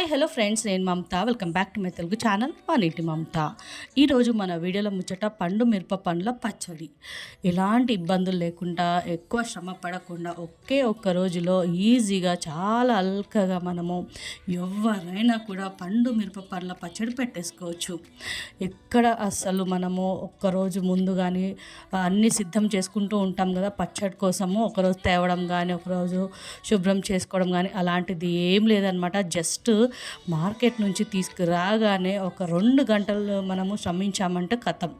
Hi hello friends నేను Mamata. Welcome back to my Telugu channel vanity Mamata? ఈరోజు మన వీడియోలో ముచ్చట పండు మిరప పండ్ల పచ్చడి. ఎలాంటి ఇబ్బందులు లేకుండా ఎక్కువ శ్రమ పడకుండా ఒకే ఒక్క రోజులో ఈజీగా చాలా అల్కగా మనము ఎవరైనా కూడా పండు మిరప పండ్ల పచ్చడి పెట్టేసుకోవచ్చు. ఎక్కడ అసలు మనము ఒక్కరోజు ముందు కానీ అన్నీ సిద్ధం చేసుకుంటూ ఉంటాం కదా పచ్చడి కోసము ఒకరోజు తేవడం కానీ ఒకరోజు శుభ్రం చేసుకోవడం కానీ అలాంటిది ఏం లేదనమాట జస్ట్ మార్కెట్ నుంచి తీసుకురాగానే ఒక రెండు గంటలు మనము శ్రమించామంటే కథం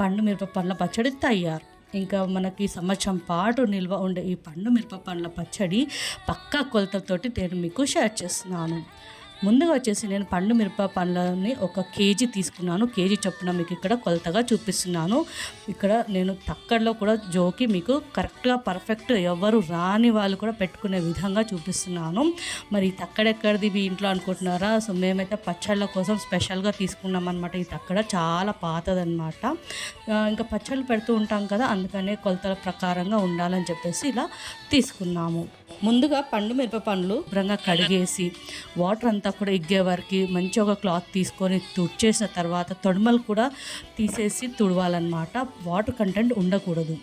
పండు మిరప పండ్ల పచ్చడి తయారు. ఇంకా మనకి సంవత్సరం పాటు నిల్వ ఉండే ఈ పండు మిరప పండ్ల పచ్చడి పక్కా కొలతతోటి నేను మీకు షేర్ చేస్తున్నాను. ముందుగా వచ్చేసి నేను పండు మిరప పండ్లని ఒక కేజీ తీసుకున్నాను. కేజీ చొప్పున మీకు ఇక్కడ కొలతగా చూపిస్తున్నాను. ఇక్కడ నేను తక్కడలో కూడా జోకి మీకు కరెక్ట్గా పర్ఫెక్ట్ ఎవరు రాని వాళ్ళు కూడా పెట్టుకునే విధంగా చూపిస్తున్నాను. మరి తక్కడెక్కడిది మీ ఇంట్లో అనుకుంటున్నారా? సో మేమైతే పచ్చళ్ళ కోసం స్పెషల్గా తీసుకున్నాం అనమాట ఈ తక్కడ చాలా పాతదనమాట ఇంకా పచ్చళ్ళు పెడుతూ ఉంటాం కదా అందుకనే కొలతల ప్రకారంగా ఉండాలని చెప్పేసి ఇలా తీసుకున్నాము. ముందుగా పండు మిరప పండ్లు శుభ్రంగా కడిగేసి వాటర్ అంతా కూడా ఇగ్గే వరకు మంచి ఒక క్లాత్ తీసుకొని తుడిచేసిన తర్వాత తొడమలు కూడా తీసేసి తుడవాలన్నమాట. వాటర్ కంటెంట్ ఉండకూడదు.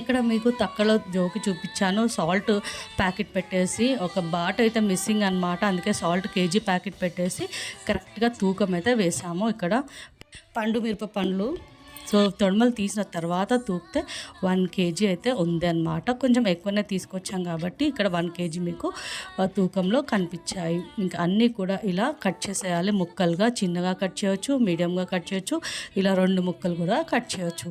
ఇక్కడ మీకు తక్కలో జోకి చూపించాను. సాల్ట్ ప్యాకెట్ పెట్టేసి ఒక బాట్ అయితే మిస్సింగ్ అనమాట అందుకే సాల్ట్ కేజీ ప్యాకెట్ పెట్టేసి కరెక్ట్గా తూకం అయితే వేసాము ఇక్కడ. పండు మిరప పండ్లు సో తొడమలు తీసిన తర్వాత తూకితే వన్ కేజీ అయితే ఉంది అనమాట కొంచెం ఎక్కువనే తీసుకొచ్చాం కాబట్టి ఇక్కడ వన్ కేజీ మీకు తూకంలో కనిపించాయి. ఇంకా అన్నీ కూడా ఇలా కట్ చేసేయాలి. ముక్కలుగా చిన్నగా కట్ చేయొచ్చు మీడియంగా కట్ చేయొచ్చు ఇలా రెండు ముక్కలు కూడా కట్ చేయొచ్చు.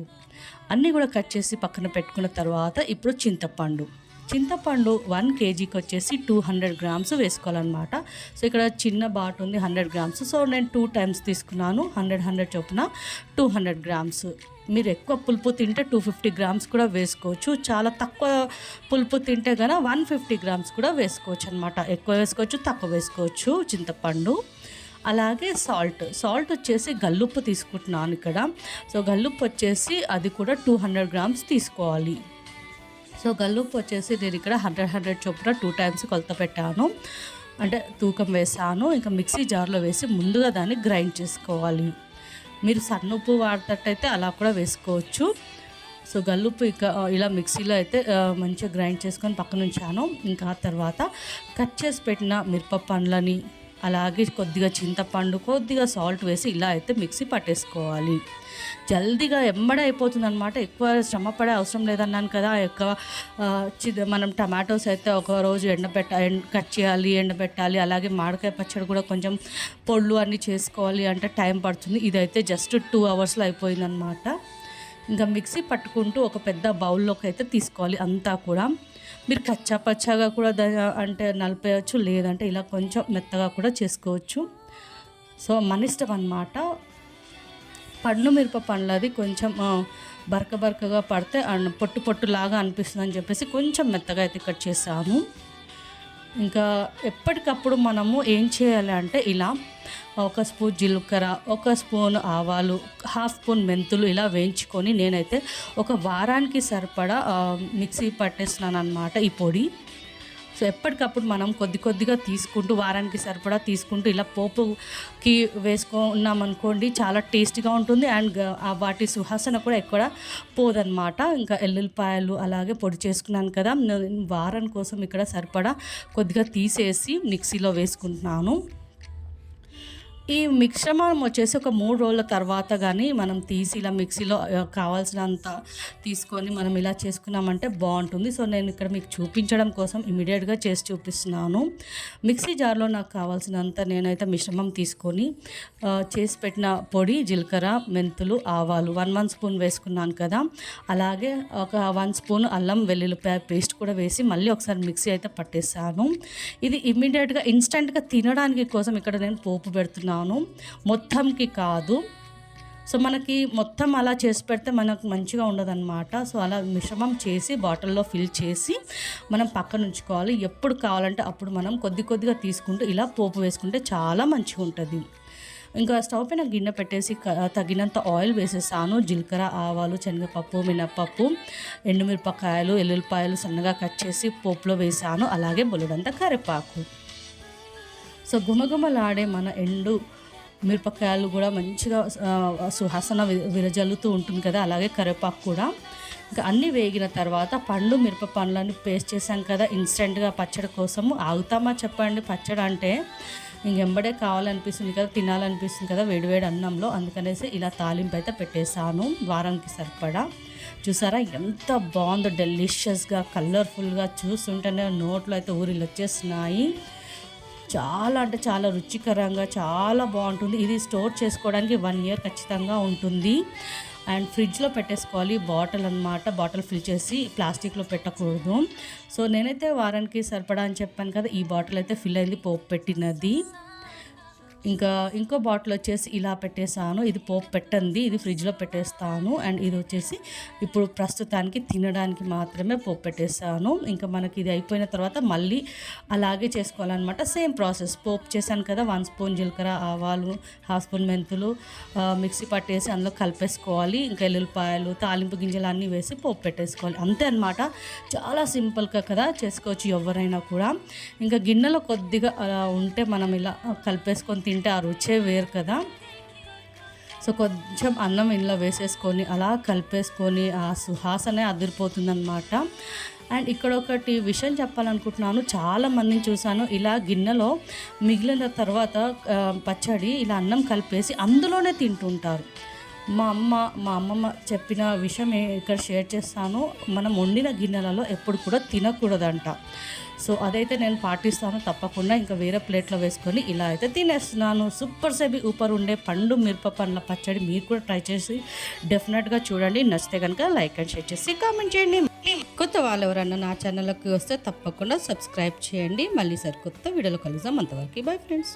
అన్నీ కూడా కట్ చేసి పక్కన పెట్టుకున్న తర్వాత ఇప్పుడు చింతపండు. చింతపండు వన్ కేజీకి వచ్చేసి టూ హండ్రెడ్ గ్రామ్స్ వేసుకోవాలన్నమాట. సో ఇక్కడ చిన్న బాట్ ఉంది హండ్రెడ్ గ్రామ్స్. సో నేను టూ టైమ్స్ తీసుకున్నాను హండ్రెడ్ హండ్రెడ్ చొప్పున టూ హండ్రెడ్ గ్రామ్స్. మీరు ఎక్కువ పులుపు తింటే టూ ఫిఫ్టీ గ్రామ్స్ కూడా వేసుకోవచ్చు. చాలా తక్కువ పులుపు తింటే కనుక వన్ ఫిఫ్టీ గ్రామ్స్ కూడా వేసుకోవచ్చు అనమాట ఎక్కువ వేసుకోవచ్చు తక్కువ వేసుకోవచ్చు చింతపండు. అలాగే సాల్ట్. సాల్ట్ వచ్చేసి గల్లుప్పు తీసుకుంటున్నాను ఇక్కడ. సో గల్లుప్పు వచ్చేసి అది కూడా టూ హండ్రెడ్ గ్రామ్స్ తీసుకోవాలి. సో గల్లుప్పు వచ్చేసి నేను ఇక్కడ హండ్రెడ్ హండ్రెడ్ చొప్పున టూ టైమ్స్ కొలత పెట్టాను. అంటే తూకం వేసాను. ఇంకా మిక్సీ జార్లో వేసి ముందుగా దాన్ని గ్రైండ్ చేసుకోవాలి. మీరు సన్నుప్పు వాడతట్టయితే అలా కూడా వేసుకోవచ్చు. సో గల్లుప్పు ఇక ఇలా మిక్సీలో అయితే మంచిగా గ్రైండ్ చేసుకొని పక్కన ఉంచాను ఇంకా తర్వాత కట్ చేసి పెట్టిన మిరప పండ్లని అలాగే కొద్దిగా చింతపండు కొద్దిగా సాల్ట్ వేసి ఇలా అయితే మిక్సీ పట్టేసుకోవాలి. జల్దీగా ఎమ్మడే అయిపోతుంది అనమాట ఎక్కువ శ్రమ పడే అవసరం లేదన్నాను కదా. ఎక్కువ చి- మనం టమాటోస్ అయితే ఒక రోజు ఎండబెట్ట ఎండ కట్ చేయాలి ఎండబెట్టాలి. అలాగే మామిడికాయ పచ్చడి కూడా కొంచెం పొళ్ళు అన్నీ చేసుకోవాలి అంటే టైం పడుతుంది. ఇదైతే జస్ట్ టూ అవర్స్లో అయిపోయిందనమాట ఇంకా మిక్సీ పట్టుకుంటూ ఒక పెద్ద బౌల్లోకి అయితే తీసుకోవాలి అంతా కూడా. మీరు కచ్చా పచ్చాగా కూడా అంటే నలిపేయచ్చు లేదంటే ఇలా కొంచెం మెత్తగా కూడా చేసుకోవచ్చు. సో మన ఇష్టం అన్నమాట. పండు మిరప పండ్లది కొంచెం బరక బరకగా పడితే పొట్టు పొట్టు లాగా అనిపిస్తుంది అని చెప్పేసి కొంచెం మెత్తగా అయితే కట్ చేసాము. ఇంకా ఎప్పటికప్పుడు మనము ఏం చేయాలి అంటే ఇలా ఒక స్పూన్ జీలకర్ర ఒక స్పూన్ ఆవాలు హాఫ్ స్పూన్ మెంతులు ఇలా వేయించుకొని నేనైతే ఒక వారానికి సరిపడా మిక్సీ పట్టేస్తున్నాను అనమాట ఈ పొడి. సో ఎప్పటికప్పుడు మనం కొద్ది కొద్దిగా తీసుకుంటూ వారానికి సరిపడా తీసుకుంటూ ఇలా పోపుకి వేసుకున్నాం అనుకోండి చాలా టేస్టీగా ఉంటుంది. అండ్ వాటి సువాసన కూడా ఎక్కువ పోదనమాట ఇంకా ఎల్లుల్లిపాయలు అలాగే పొడి చేసుకున్నాను కదా వారం కోసం ఇక్కడ సరిపడా కొద్దిగా తీసేసి మిక్సీలో వేసుకుంటున్నాను. ఈ మిశ్రమం వచ్చేసి ఒక మూడు రోజుల తర్వాత కానీ మనం తీసి ఇలా మిక్సీలో కావాల్సినంత తీసుకొని మనం ఇలా చేసుకున్నామంటే బాగుంటుంది. సో నేను ఇక్కడ మీకు చూపించడం కోసం ఇమీడియట్గా చేసి చూపిస్తున్నాను. మిక్సీ జార్లో నాకు కావాల్సినంత నేనైతే మిశ్రమం తీసుకొని చేసి పెట్టిన పొడి జీలకర్ర మెంతులు ఆవాలు వన్ వన్ స్పూన్ వేసుకున్నాను కదా. అలాగే ఒక వన్ స్పూన్ అల్లం వెల్లుల్లిపాయ పేస్ట్ కూడా వేసి మళ్ళీ ఒకసారి మిక్సీ అయితే పట్టేస్తాను ఇది ఇమీడియట్గా ఇన్స్టెంట్గా తినడానికి కోసం ఇక్కడ నేను పోపు పెడుతున్నాను మొత్తంకి కాదు. సో మనకి మొత్తం అలా చేసి పెడితే మనకు మంచిగా ఉండదన్నమాట. సో అలా మిశ్రమం చేసి బాటిల్లో ఫిల్ చేసి మనం పక్కన ఉంచుకోవాలి. ఎప్పుడు కావాలంటే అప్పుడు మనం కొద్ది కొద్దిగా తీసుకుంటూ ఇలా పోపు వేసుకుంటే చాలా మంచిగా ఉంటుంది. ఇంకా స్టవ్ పైన గిన్నె పెట్టేసి తగినంత ఆయిల్ వేసేసాను. జీలకర్ర ఆవాలు శనగపప్పు మినప్పప్పు ఎండుమిరపకాయలు ఎల్లుల్లిపాయలు సన్నగా కట్ చేసి పోపులో వేసాను. అలాగే బొలుడంత కరివేపాకు. సో గుమగుమలాడే మన ఎండు మిరపకాయలు కూడా మంచిగా సుహాసన విరజల్లుతూ ఉంటుంది కదా అలాగే కరివేపాకు కూడా. ఇంకా అన్నీ వేగిన తర్వాత పండు మిరప పండ్లను పేస్ట్ చేసాం కదా ఇన్స్టెంట్గా పచ్చడి కోసము. ఆగుతామా చెప్పండి పచ్చడి అంటే ఇంకెంబడే కావాలనిపిస్తుంది కదా తినాలనిపిస్తుంది కదా వేడివేడి అన్నంలో. అందుకనేసి ఇలా తాలింపు అయితే పెట్టేశాను వారానికి సరిపడా. చూసారా ఎంత బాగుందో డెలిషియస్గా కలర్ఫుల్గా చూస్తుంటేనే నోట్లో అయితే ఊరిలు వచ్చేస్తున్నాయి. చాలా అంటే చాలా రుచికరంగా చాలా బాగుంటుంది. ఇది స్టోర్ చేసుకోవడానికి వన్ ఇయర్ ఖచ్చితంగా ఉంటుంది. అండ్ ఫ్రిడ్జ్లో పెట్టేసుకోవాలి బాటిల్ అన్నమాట. బాటిల్ ఫిల్ చేసి ప్లాస్టిక్లో పెట్టకూడదు. సో నేనైతే వారానికి సరిపడా అని చెప్పాను కదా ఈ బాటిల్ అయితే ఫిల్ అయింది పోపు పెట్టినది. ఇంకా ఇంకో బాటిల్ వచ్చేసి ఇలా పెట్టేసాను ఇది పోపు పెట్టండి ఇది ఫ్రిడ్జ్లో పెట్టేస్తాను. అండ్ ఇది వచ్చేసి ఇప్పుడు ప్రస్తుతానికి తినడానికి మాత్రమే పోపు పెట్టేసాను ఇంకా మనకి ఇది అయిపోయిన తర్వాత మళ్ళీ అలాగే చేసుకోవాలన్నమాట. సేమ్ ప్రాసెస్ పోపు చేశాను కదా వన్ స్పూన్ జీలకర్ర ఆవాలు హాఫ్ స్పూన్ మెంతులు మిక్సీ పట్టేసి అందులో కలిపేసుకోవాలి. ఇంకా ఎల్లుల్లిపాయలు తాలింపు గింజలు అన్నీ వేసి పోపు పెట్టేసుకోవాలి. అంతే అనమాట చాలా సింపుల్గా కదా చేసుకోవచ్చు ఎవరైనా కూడా. ఇంకా గిన్నెలో కొద్దిగా ఉంటే మనం ఇలా కలిపేసుకొని తింటే ఆ రుచే వేరు కదా. సో కొంచెం అన్నం ఇంట్లో వేసేసుకొని అలా కలిపేసుకొని ఆ సుహాసనే అదిరిపోతుందన్నమాట. అండ్ ఇక్కడ ఒకటి విషయం చెప్పాలనుకుంటున్నాను చాలా మందిని చూశాను. ఇలా గిన్నెలో మిగిలిన తర్వాత పచ్చడి ఇలా అన్నం కలిపేసి అందులోనే తింటుంటారు. మా అమ్మ మా అమ్మమ్మ చెప్పిన విషయం ఇక్కడ షేర్ చేస్తాను. మనం వండిన గిన్నెలలో ఎప్పుడు కూడా తినకూడదంట. సో అదైతే నేను పాటిస్తాను తప్పకుండా. ఇంకా వేరే ప్లేట్లో వేసుకొని ఇలా అయితే తినేస్తున్నాను. సూపర్ సెబి ఊపర్ ఉండే పండు మిరప పండ్ల పచ్చడి మీరు కూడా ట్రై చేసి డెఫినెట్గా చూడండి. నచ్చితే కనుక లైక్ అండ్ షేర్ చేసి కామెంట్ చేయండి. కొత్త వాళ్ళు ఎవరన్నా నా ఛానల్కి వస్తే తప్పకుండా సబ్స్క్రైబ్ చేయండి. మళ్ళీ సరికొత్త వీడియోలో కలుద్దాం. అంతవరకు బై ఫ్రెండ్స్.